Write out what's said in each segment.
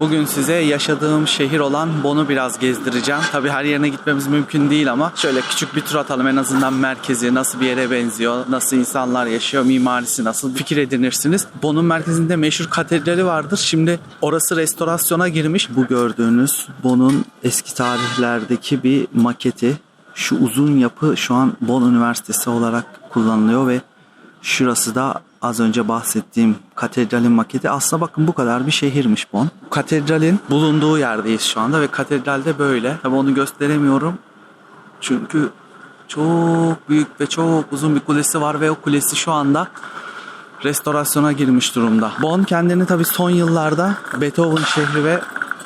Bugün size yaşadığım şehir olan Bonn'u biraz gezdireceğim. Tabii her yerine gitmemiz mümkün değil ama şöyle küçük bir tur atalım en azından merkezi nasıl bir yere benziyor, nasıl insanlar yaşıyor, mimarisi nasıl fikir edinirsiniz. Bonn'un merkezinde meşhur katedrali vardır. Şimdi orası restorasyona girmiş. Bu gördüğünüz Bonn'un eski tarihlerdeki bir maketi. Şu uzun yapı şu an Bonn Üniversitesi olarak kullanılıyor ve Şurası da az önce bahsettiğim katedralin maketi. Aslında bakın bu kadar bir şehirmiş Bonn. Katedralin bulunduğu yerdeyiz şu anda ve katedralde böyle. Tabi onu gösteremiyorum. Çünkü çok büyük ve çok uzun bir kulesi var ve o kulesi şu anda restorasyona girmiş durumda. Bonn kendini tabi son yıllarda Beethoven şehri ve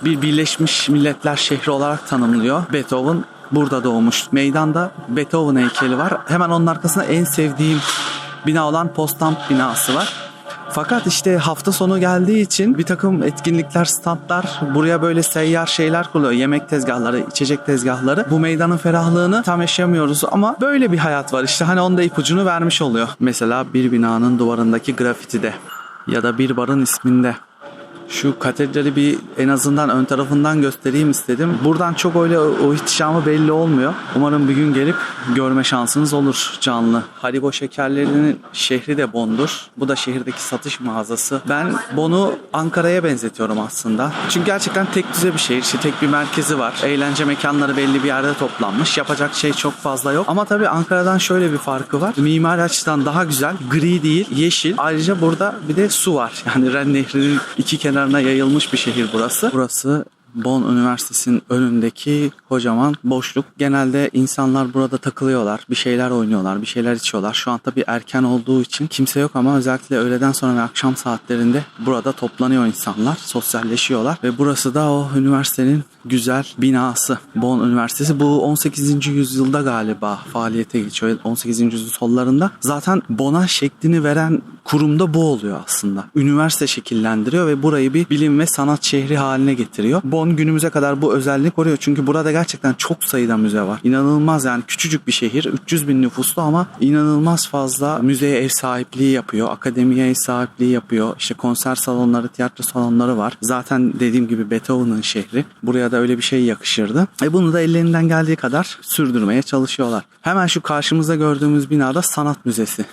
bir Birleşmiş Milletler şehri olarak tanımlıyor. Beethoven burada doğmuş. Meydanda Beethoven heykeli var. Hemen onun arkasında en sevdiğim bina olan Postamp binası var. Fakat işte hafta sonu geldiği için bir takım etkinlikler, standlar buraya böyle seyyar şeyler kuruluyor. Yemek tezgahları, içecek tezgahları. Bu meydanın ferahlığını tam yaşamıyoruz ama böyle bir hayat var. İşte hani onda ipucunu vermiş oluyor. Mesela bir binanın duvarındaki grafitide ya da bir barın isminde. Şu katedrali bir en azından ön tarafından göstereyim istedim. Buradan çok öyle o ihtişamı belli olmuyor. Umarım bir gün gelip görme şansınız olur canlı. Haribo şekerlerinin şehri de Bonn'dur. Bu da şehirdeki satış mağazası. Ben Bonn'u Ankara'ya benzetiyorum aslında. Çünkü gerçekten tek düze bir şehir. İşte tek bir merkezi var. Eğlence mekanları belli bir yerde toplanmış. Yapacak şey çok fazla yok. Ama tabii Ankara'dan şöyle bir farkı var. Mimari açıdan daha güzel. Gri değil, yeşil. Ayrıca burada bir de su var. Yani Ren Nehri'nin iki kenarına yayılmış bir şehir burası. Burası Bonn Üniversitesi'nin önündeki kocaman boşluk. Genelde insanlar burada takılıyorlar. Bir şeyler oynuyorlar, bir şeyler içiyorlar. Şu an tabii erken olduğu için kimse yok ama özellikle öğleden sonra ve akşam saatlerinde burada toplanıyor insanlar. Sosyalleşiyorlar ve burası da o üniversitenin güzel binası. Bonn Üniversitesi bu 18. yüzyılda galiba faaliyete geçiyor. 18. yüzyıl sonlarında. Zaten Bonn'a şeklini veren kurumda bu oluyor aslında. Üniversite şekillendiriyor ve burayı bir bilim ve sanat şehri haline getiriyor. Bonn günümüze kadar bu özelliği koruyor. Çünkü burada gerçekten çok sayıda müze var. İnanılmaz yani küçücük bir şehir. 300 bin nüfuslu ama inanılmaz fazla müzeye ev sahipliği yapıyor. Akademiye ev sahipliği yapıyor. İşte konser salonları, tiyatro salonları var. Zaten dediğim gibi Beethoven'ın şehri. Buraya da öyle bir şey yakışırdı. E bunu da ellerinden geldiği kadar sürdürmeye çalışıyorlar. Hemen şu karşımızda gördüğümüz binada sanat müzesi.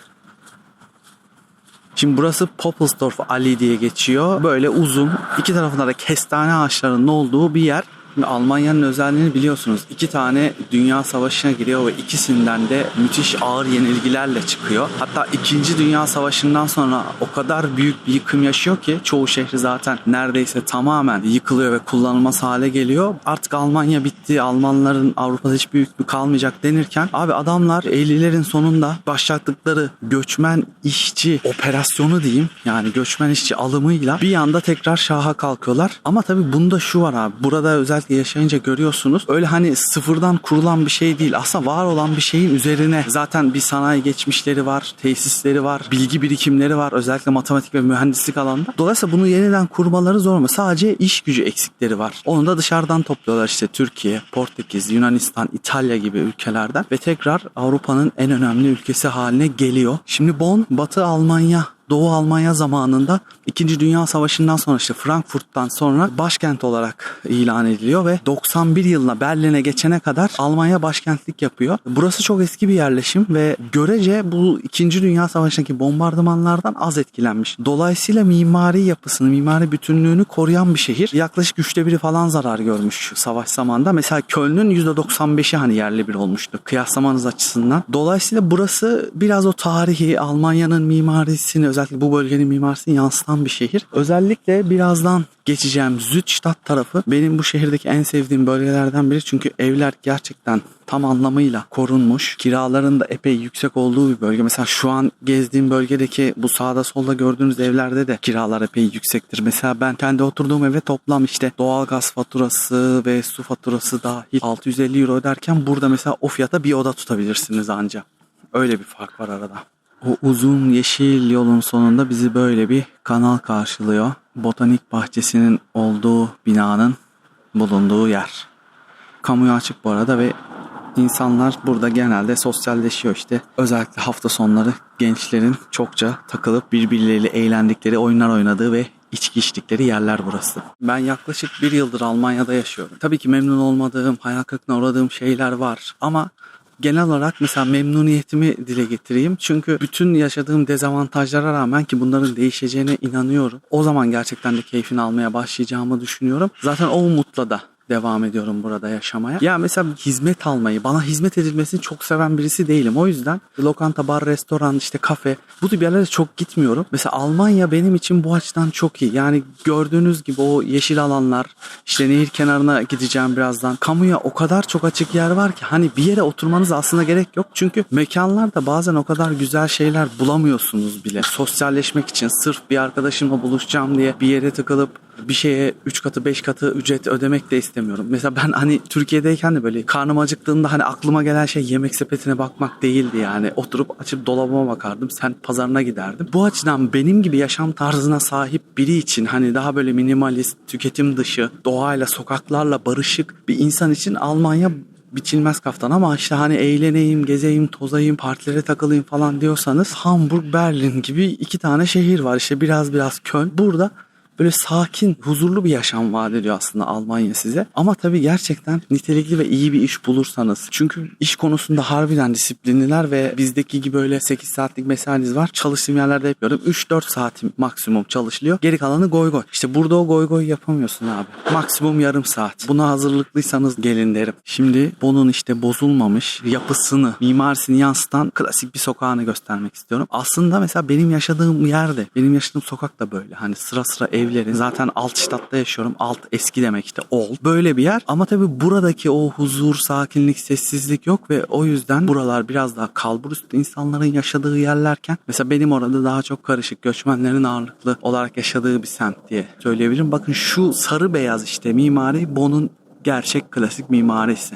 Şimdi burası Poppelsdorf Ali diye geçiyor. Böyle uzun, iki tarafında da kestane ağaçlarının olduğu bir yer. Şimdi Almanya'nın özelliğini biliyorsunuz. İki tane dünya savaşına giriyor ve ikisinden de müthiş ağır yenilgilerle çıkıyor. Hatta 2. Dünya Savaşı'ndan sonra o kadar büyük bir yıkım yaşıyor ki çoğu şehri zaten neredeyse tamamen yıkılıyor ve kullanılmaz hale geliyor. Artık Almanya bitti. Almanların Avrupa'da hiçbir hükmü kalmayacak denirken abi adamlar 50'lerin sonunda başlattıkları göçmen işçi operasyonu diyeyim. Yani göçmen işçi alımıyla bir anda tekrar şaha kalkıyorlar. Ama tabii bunda şu var abi. Burada özellikle yaşayınca görüyorsunuz. Öyle hani sıfırdan kurulan bir şey değil. Aslında var olan bir şeyin üzerine zaten bir sanayi geçmişleri var, tesisleri var, bilgi birikimleri var. Özellikle matematik ve mühendislik alanında. Dolayısıyla bunu yeniden kurmaları zor mu? Sadece iş gücü eksikleri var. Onu da dışarıdan topluyorlar işte Türkiye, Portekiz, Yunanistan, İtalya gibi ülkelerden ve tekrar Avrupa'nın en önemli ülkesi haline geliyor. Şimdi Bonn, Batı Almanya Doğu Almanya zamanında 2. Dünya Savaşı'ndan sonra işte Frankfurt'tan sonra başkent olarak ilan ediliyor ve 91 yılına Berlin'e geçene kadar Almanya başkentlik yapıyor. Burası çok eski bir yerleşim ve görece bu 2. Dünya Savaşı'ndaki bombardımanlardan az etkilenmiş. Dolayısıyla mimari yapısını, mimari bütünlüğünü koruyan bir şehir. Yaklaşık üçte biri falan zarar görmüş savaş zamanında. Mesela Köln'ün %95'i hani yerli bir olmuştu kıyaslamanız açısından. Dolayısıyla burası biraz o tarihi Almanya'nın mimarisini özellikle bu bölgenin mimarisini yansıtan bir şehir. Özellikle birazdan geçeceğim Südstadt tarafı benim bu şehirdeki en sevdiğim bölgelerden biri. Çünkü evler gerçekten tam anlamıyla korunmuş. Kiraların da epey yüksek olduğu bir bölge. Mesela şu an gezdiğim bölgedeki bu sağda solda gördüğünüz evlerde de kiralar epey yüksektir. Mesela ben kendi oturduğum eve toplam işte doğalgaz faturası ve su faturası dahil 650 euro öderken burada mesela o fiyata bir oda tutabilirsiniz anca. Öyle bir fark var arada. O uzun yeşil yolun sonunda bizi böyle bir kanal karşılıyor. Botanik bahçesinin olduğu binanın bulunduğu yer. Kamuya açık bu arada ve insanlar burada genelde sosyalleşiyor işte. Özellikle hafta sonları gençlerin çokça takılıp birbirleriyle eğlendikleri, oyunlar oynadığı ve içki içtikleri yerler burası. Ben yaklaşık bir yıldır Almanya'da yaşıyorum. Tabii ki memnun olmadığım, hayal kırıklığına uğradığım şeyler var ama genel olarak mesela memnuniyetimi dile getireyim. Çünkü bütün yaşadığım dezavantajlara rağmen ki bunların değişeceğine inanıyorum. O zaman gerçekten de keyfini almaya başlayacağımı düşünüyorum. Zaten o umutla da devam ediyorum burada yaşamaya. Ya mesela hizmet almayı, bana hizmet edilmesini çok seven birisi değilim. O yüzden lokanta, bar, restoran, işte kafe bu tip yerlere çok gitmiyorum. Mesela Almanya benim için bu açıdan çok iyi. Yani gördüğünüz gibi o yeşil alanlar, işte nehir kenarına gideceğim birazdan. Kamuya o kadar çok açık yer var ki hani bir yere oturmanız aslında gerek yok. Çünkü mekanlarda bazen o kadar güzel şeyler bulamıyorsunuz bile. Sosyalleşmek için sırf bir arkadaşımla buluşacağım diye bir yere tıkılıp bir şeye 3 katı 5 katı ücret ödemek de istemiyorum. Mesela ben hani Türkiye'deyken de böyle karnım acıktığında hani aklıma gelen şey yemek sepetine bakmak değildi yani. Oturup açıp dolabıma bakardım. Sen pazarına giderdim. Bu açıdan benim gibi yaşam tarzına sahip biri için hani daha böyle minimalist, tüketim dışı, doğayla, sokaklarla barışık bir insan için Almanya biçilmez kaftan ama işte hani eğleneyim, gezeyim, tozayım, partilere takılayım falan diyorsanız Hamburg, Berlin gibi iki tane şehir var. İşte biraz biraz Köln. Burada böyle sakin, huzurlu bir yaşam vaat ediyor aslında Almanya size. Ama tabii gerçekten nitelikli ve iyi bir iş bulursanız. Çünkü iş konusunda harbiden disiplinliler ve bizdeki gibi böyle 8 saatlik mesainiz var. Çalıştığım yerlerde yapıyorum. 3-4 saatim maksimum çalışılıyor. Geri kalanı goy goy. İşte burada o goy goy yapamıyorsun abi. Maksimum yarım saat. Buna hazırlıklıysanız gelin derim. Şimdi bunun işte bozulmamış yapısını, mimarisini yansıtan klasik bir sokağını göstermek istiyorum. Aslında mesela benim yaşadığım yerde, benim yaşadığım sokak da böyle. Hani sıra sıra ev evlerin. Zaten alt ştatta yaşıyorum. Alt eski demek işte old. Böyle bir yer. Ama tabii buradaki o huzur, sakinlik, sessizlik yok ve o yüzden buralar biraz daha kalburüstü insanların yaşadığı yerlerken mesela benim orada daha çok karışık göçmenlerin ağırlıklı olarak yaşadığı bir semt diye söyleyebilirim. Bakın şu sarı beyaz işte mimari Bonn'un gerçek klasik mimarisi.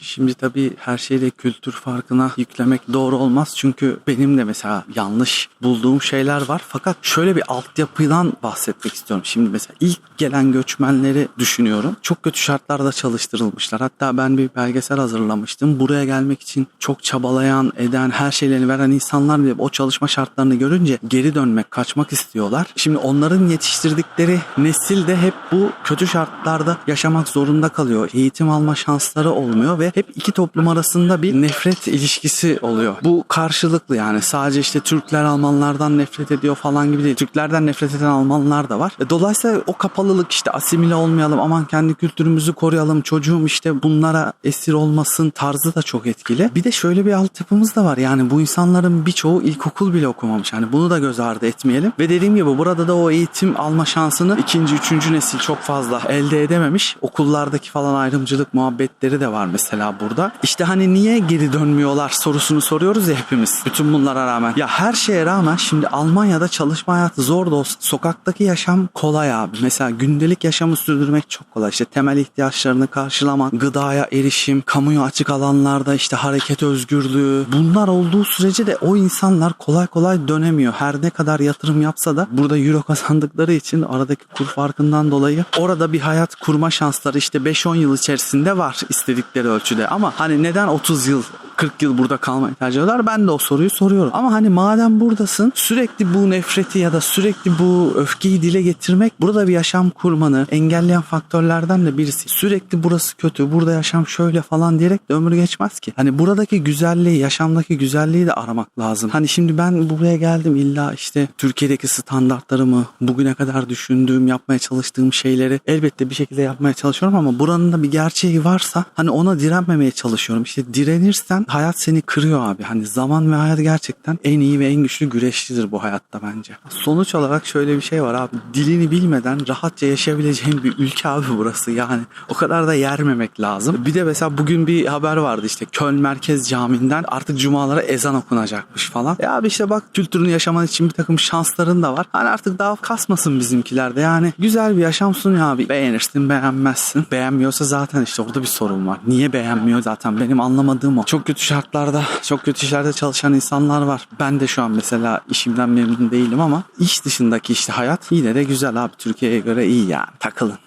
Şimdi tabii her şeyde kültür farkına yüklemek doğru olmaz. Çünkü benim de mesela yanlış bulduğum şeyler var. Fakat şöyle bir altyapıdan bahsetmek istiyorum. Şimdi mesela ilk gelen göçmenleri düşünüyorum. Çok kötü şartlarda çalıştırılmışlar. Hatta ben bir belgesel hazırlamıştım. Buraya gelmek için çok çabalayan, eden, her şeylerini veren insanlar bile o çalışma şartlarını görünce geri dönmek, kaçmak istiyorlar. Şimdi onların yetiştirdikleri nesil de hep bu kötü şartlarda yaşamak zorunda kalıyor. Eğitim alma şansları olmuyor ve hep iki toplum arasında bir nefret ilişkisi oluyor. Bu karşılıklı yani sadece işte Türkler Almanlardan nefret ediyor falan gibi değil. Türklerden nefret eden Almanlar da var. E, dolayısıyla o kapalılık işte asimile olmayalım aman kendi kültürümüzü koruyalım çocuğum işte bunlara esir olmasın tarzı da çok etkili. Bir de şöyle bir altyapımız da var yani bu insanların birçoğu ilkokul bile okumamış. Yani bunu da göz ardı etmeyelim. Ve dediğim gibi burada da o eğitim alma şansını ikinci, üçüncü nesil çok fazla elde edememiş. Okullardaki falan ayrımcılık muhabbetleri de var mesela mesela burada. İşte hani niye geri dönmüyorlar sorusunu soruyoruz ya hepimiz. Bütün bunlara rağmen. Ya her şeye rağmen şimdi Almanya'da çalışma hayatı zor da olsa sokaktaki yaşam kolay abi. Mesela gündelik yaşamı sürdürmek çok kolay. İşte temel ihtiyaçlarını karşılama, gıdaya erişim, kamuya açık alanlarda işte hareket özgürlüğü. Bunlar olduğu sürece de o insanlar kolay kolay dönemiyor. Her ne kadar yatırım yapsa da burada euro kazandıkları için aradaki kur farkından dolayı orada bir hayat kurma şansları işte 5-10 yıl içerisinde var istedikleri ölçüde ölçüde ama hani neden 30 yıl 40 yıl burada kalmayı tercih ediyorlar? Ben de o soruyu soruyorum. Ama hani madem buradasın sürekli bu nefreti ya da sürekli bu öfkeyi dile getirmek burada bir yaşam kurmanı engelleyen faktörlerden de birisi. Sürekli burası kötü, burada yaşam şöyle falan diyerek de ömür geçmez ki. Hani buradaki güzelliği, yaşamdaki güzelliği de aramak lazım. Hani şimdi ben buraya geldim illa işte Türkiye'deki standartlarımı, bugüne kadar düşündüğüm, yapmaya çalıştığım şeyleri elbette bir şekilde yapmaya çalışıyorum ama buranın da bir gerçeği varsa hani ona direnmemeye çalışıyorum. İşte direnirsen hayat seni kırıyor abi. Hani zaman ve hayat gerçekten en iyi ve en güçlü güreşçidir bu hayatta bence. Sonuç olarak şöyle bir şey var abi. Dilini bilmeden rahatça yaşayabileceğin bir ülke abi burası. Yani o kadar da yermemek lazım. Bir de mesela bugün bir haber vardı işte Köln Merkez Camii'nden artık cumalara ezan okunacakmış falan. Ya abi işte bak kültürünü yaşaman için bir takım şansların da var. Hani artık daha kasmasın bizimkiler de. Yani güzel bir yaşam sunuyor abi. Beğenirsin beğenmezsin. Beğenmiyorsa zaten işte orada bir sorun var. Niye beğenmiyor zaten benim anlamadığım o. Çok kötü şartlarda, çok kötü işlerde çalışan insanlar var. Ben de şu an mesela işimden memnun değilim ama iş dışındaki işte hayat yine de güzel abi. Türkiye'ye göre iyi yani. Takılın.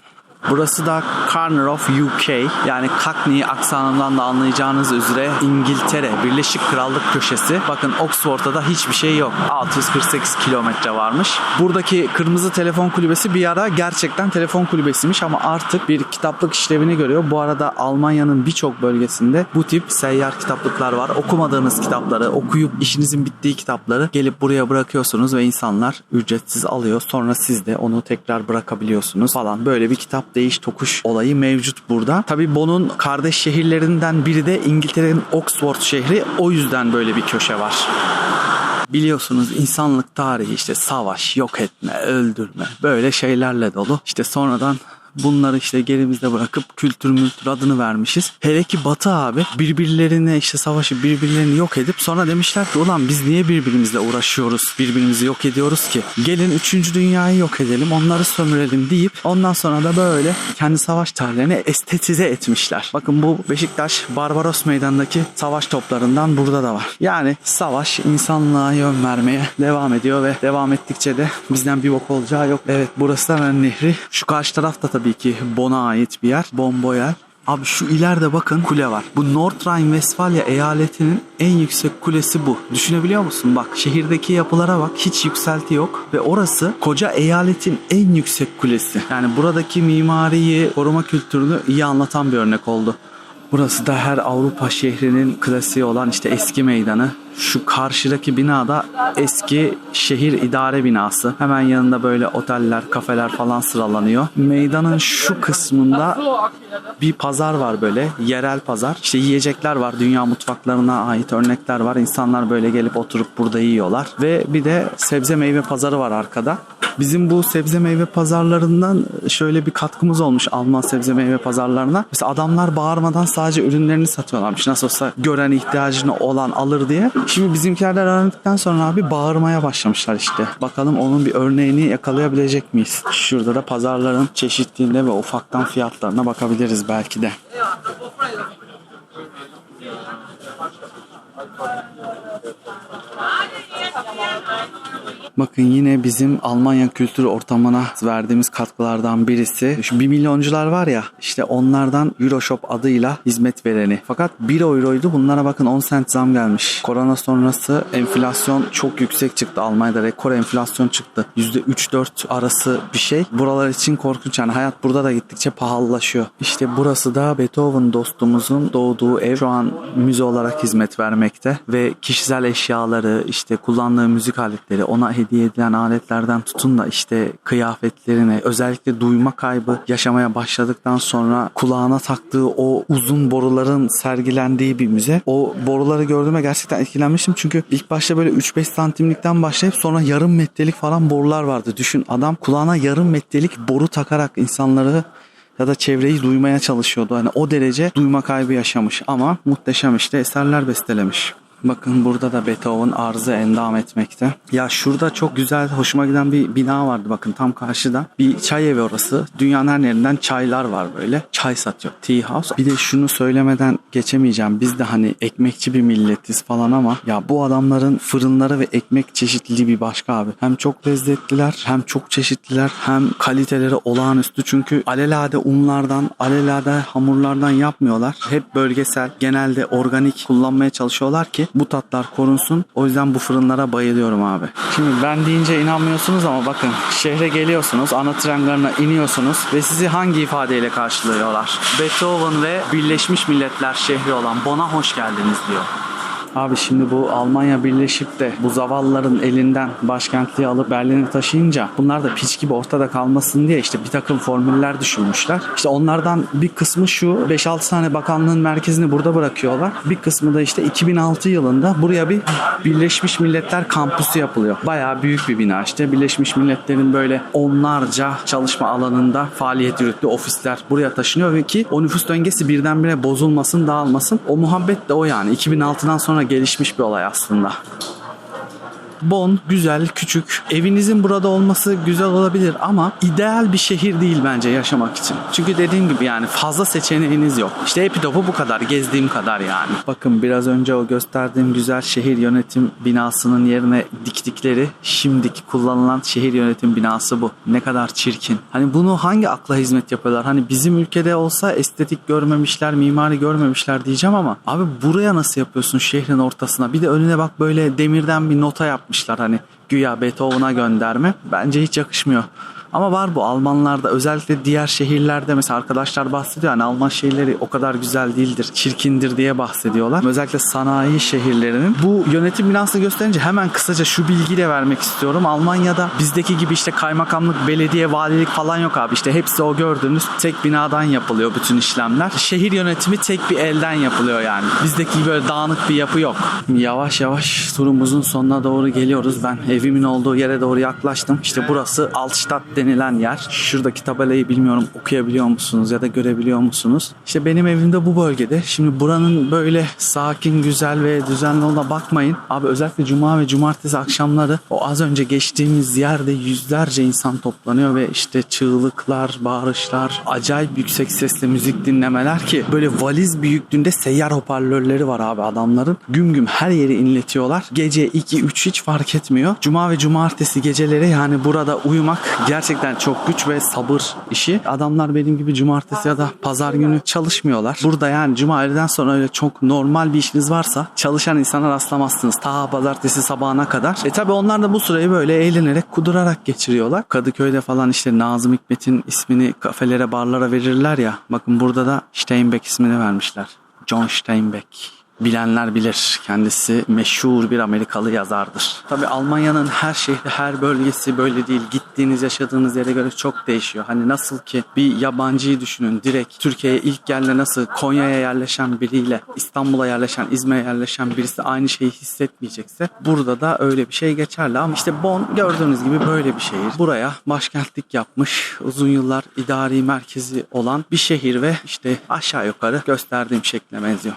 Burası da Corner of UK yani Cockney aksanından da anlayacağınız üzere İngiltere Birleşik Krallık köşesi. Bakın Oxford'da da hiçbir şey yok. 648 kilometre varmış. Buradaki kırmızı telefon kulübesi bir ara gerçekten telefon kulübesiymiş ama artık bir kitaplık işlevini görüyor. Bu arada Almanya'nın birçok bölgesinde bu tip seyyar kitaplıklar var. Okumadığınız kitapları, okuyup işinizin bittiği kitapları gelip buraya bırakıyorsunuz ve insanlar ücretsiz alıyor. Sonra siz de onu tekrar bırakabiliyorsunuz falan. Böyle bir kitap değiş tokuş olayı mevcut burada. Tabii Bonn'un kardeş şehirlerinden biri de İngiltere'nin Oxford şehri. O yüzden böyle bir köşe var. Biliyorsunuz insanlık tarihi işte savaş, yok etme, öldürme böyle şeylerle dolu. İşte sonradan bunları işte gerimizde bırakıp kültür mültür adını vermişiz. Hele ki Batı abi birbirlerine işte savaşı birbirlerini yok edip sonra demişler ki ulan biz niye birbirimizle uğraşıyoruz birbirimizi yok ediyoruz ki gelin 3. dünyayı yok edelim onları sömürelim deyip ondan sonra da böyle kendi savaş tarihlerini estetize etmişler. Bakın bu Beşiktaş Barbaros Meydanı'ndaki savaş toplarından burada da var. Yani savaş insanlığa yön vermeye devam ediyor ve devam ettikçe de bizden bir bok olacağı yok. Evet burası da Ren Nehri. Şu karşı tarafta tabii ki Bon'a ait bir yer. Bomboyel. Abi şu ileride bakın kule var. Bu North Rhine-Westfalia eyaletinin en yüksek kulesi bu. Düşünebiliyor musun? Bak şehirdeki yapılara bak. Hiç yükselti yok. Ve orası koca eyaletin en yüksek kulesi. Yani buradaki mimariyi, koruma kültürünü iyi anlatan bir örnek oldu. Burası da her Avrupa şehrinin klasiği olan işte eski meydanı. Şu karşıdaki bina da eski şehir idare binası. Hemen yanında böyle oteller, kafeler falan sıralanıyor. Meydanın şu kısmında bir pazar var böyle. Yerel pazar. İşte yiyecekler var. Dünya mutfaklarına ait örnekler var. İnsanlar böyle gelip oturup burada yiyorlar. Ve bir de sebze meyve pazarı var arkada. Bizim bu sebze meyve pazarlarından şöyle bir katkımız olmuş Alman sebze meyve pazarlarına. Mesela adamlar bağırmadan sadece ürünlerini satıyorlarmış. Nasıl olsa gören ihtiyacını olan alır diye. Şimdi bizimkiler öğrendikten sonra abi bağırmaya başlamışlar işte. Bakalım onun bir örneğini yakalayabilecek miyiz? Şurada da pazarların çeşitliğine ve ufaktan fiyatlarına bakabiliriz belki de. Bakın yine bizim Almanya kültür ortamına verdiğimiz katkılardan birisi. Şu 1 milyoncular var ya işte onlardan Euroshop adıyla hizmet vereni. Fakat 1 euroydu bunlara bakın 10 cent zam gelmiş. Korona sonrası enflasyon çok yüksek çıktı. Almanya'da rekor enflasyon çıktı. %3-4 arası bir şey. Buralar için korkunç yani hayat burada da gittikçe pahalılaşıyor. İşte burası da Beethoven dostumuzun doğduğu ev şu an müze olarak hizmet vermekte ve kişisel eşyaları işte kullandığı müzik aletleri ona hediye edilen aletlerden tutun da işte kıyafetlerine özellikle duyma kaybı yaşamaya başladıktan sonra kulağına taktığı o uzun boruların sergilendiği bir müze. O boruları gördüğüme gerçekten etkilenmiştim çünkü ilk başta böyle 3-5 santimlikten başlayıp sonra yarım metrelik falan borular vardı. Düşün adam kulağına yarım metrelik boru takarak insanları ya da çevreyi duymaya çalışıyordu. Hani o derece duyma kaybı yaşamış ama muhteşem işte eserler bestelemiş. Bakın burada da Beethoven arzı endam etmekte. Ya şurada çok güzel, hoşuma giden bir bina vardı bakın tam karşıda. Bir çay evi orası. Dünyanın her yerinden çaylar var böyle. Çay satıyor. Tea House. Bir de şunu söylemeden geçemeyeceğim. Biz de hani ekmekçi bir milletiz falan ama ya bu adamların fırınları ve ekmek çeşitliliği bir başka abi. Hem çok lezzetliler, hem çok çeşitliler, hem kaliteleri olağanüstü. Çünkü alelade unlardan, alelade hamurlardan yapmıyorlar. Hep bölgesel, genelde organik kullanmaya çalışıyorlar ki bu tatlar korunsun. O yüzden bu fırınlara bayılıyorum abi. Şimdi ben deyince inanmıyorsunuz ama bakın şehre geliyorsunuz, ana tren garına iniyorsunuz ve sizi hangi ifadeyle karşılıyorlar? Beethoven ve Birleşmiş Milletler şehri olan Bonn'a hoş geldiniz diyor. Abi şimdi bu Almanya birleşip de bu zavallıların elinden başkentliği alıp Berlin'e taşıyınca bunlar da piç gibi ortada kalmasın diye işte bir takım formüller düşünmüşler. İşte onlardan bir kısmı şu 5-6 tane bakanlığın merkezini burada bırakıyorlar. Bir kısmı da işte 2006 yılında buraya bir Birleşmiş Milletler kampüsü yapılıyor. Bayağı büyük bir bina işte. Birleşmiş Milletler'in böyle onlarca çalışma alanında faaliyet yürüttüğü ofisler buraya taşınıyor ve ki o nüfus döngesi birdenbire bozulmasın, dağılmasın. O muhabbet de o yani. 2006'dan sonra gelişmiş bir olay aslında. Bonn güzel, küçük. Evinizin burada olması güzel olabilir ama ideal bir şehir değil bence yaşamak için. Çünkü dediğim gibi yani fazla seçeneğiniz yok. İşte Epidop'u bu kadar, gezdiğim kadar yani. Bakın biraz önce o gösterdiğim güzel şehir yönetim binasının yerine diktikleri şimdiki kullanılan şehir yönetim binası bu. Ne kadar çirkin. Hani bunu hangi akla hizmet yapıyorlar? Hani bizim ülkede olsa estetik görmemişler, mimari görmemişler diyeceğim ama abi buraya nasıl yapıyorsun şehrin ortasına? Bir de önüne bak böyle demirden bir nota yapmışlar hani güya Beethoven'a gönderme. Bence hiç yakışmıyor. Ama var bu Almanlarda özellikle diğer şehirlerde mesela arkadaşlar bahsediyor hani Alman şehirleri o kadar güzel değildir, çirkindir diye bahsediyorlar. Özellikle sanayi şehirlerinin. Bu yönetim binasını gösterince hemen kısaca şu bilgiyi de vermek istiyorum. Almanya'da bizdeki gibi işte kaymakamlık, belediye, valilik falan yok abi. İşte hepsi o gördüğünüz tek binadan yapılıyor bütün işlemler. Şehir yönetimi tek bir elden yapılıyor yani. Bizdeki gibi böyle dağınık bir yapı yok. Yavaş yavaş turumuzun sonuna doğru geliyoruz. Ben evimin olduğu yere doğru yaklaştım. İşte burası Altstadt denilen yer. Şuradaki tabelayı bilmiyorum okuyabiliyor musunuz ya da görebiliyor musunuz? İşte benim evim de bu bölgede. Şimdi buranın böyle sakin, güzel ve düzenli olduğuna bakmayın. Abi özellikle cuma ve cumartesi akşamları o az önce geçtiğimiz yerde yüzlerce insan toplanıyor ve işte çığlıklar, bağırışlar, acayip yüksek sesle müzik dinlemeler ki böyle valiz büyüklüğünde seyyar hoparlörleri var abi adamların. Güm güm her yeri inletiyorlar. Gece 2-3 hiç fark etmiyor. Cuma ve cumartesi geceleri yani burada uyumak gerçekten çok güç ve sabır işi. Adamlar benim gibi cumartesi ya da pazar günü çalışmıyorlar. Burada yani cuma öğleden sonra öyle çok normal bir işiniz varsa çalışan insana rastlamazsınız. Ta pazartesi sabahına kadar. E tabi onlar da bu süreyi böyle eğlenerek kudurarak geçiriyorlar. Kadıköy'de falan işte Nazım Hikmet'in ismini kafelere barlara verirler ya. Bakın burada da Steinbeck ismini vermişler. John Steinbeck. Bilenler bilir. Kendisi meşhur bir Amerikalı yazardır. Tabi Almanya'nın her şehri, her bölgesi böyle değil. Gittiğiniz, yaşadığınız yere göre çok değişiyor. Hani nasıl ki bir yabancıyı düşünün. Direkt Türkiye'ye ilk geldiğinde nasıl Konya'ya yerleşen biriyle İstanbul'a yerleşen, İzmir'e yerleşen birisi aynı şeyi hissetmeyecekse burada da öyle bir şey geçerli. Ama işte Bonn gördüğünüz gibi böyle bir şehir. Buraya başkentlik yapmış, uzun yıllar idari merkezi olan bir şehir ve işte aşağı yukarı gösterdiğim şekle benziyor.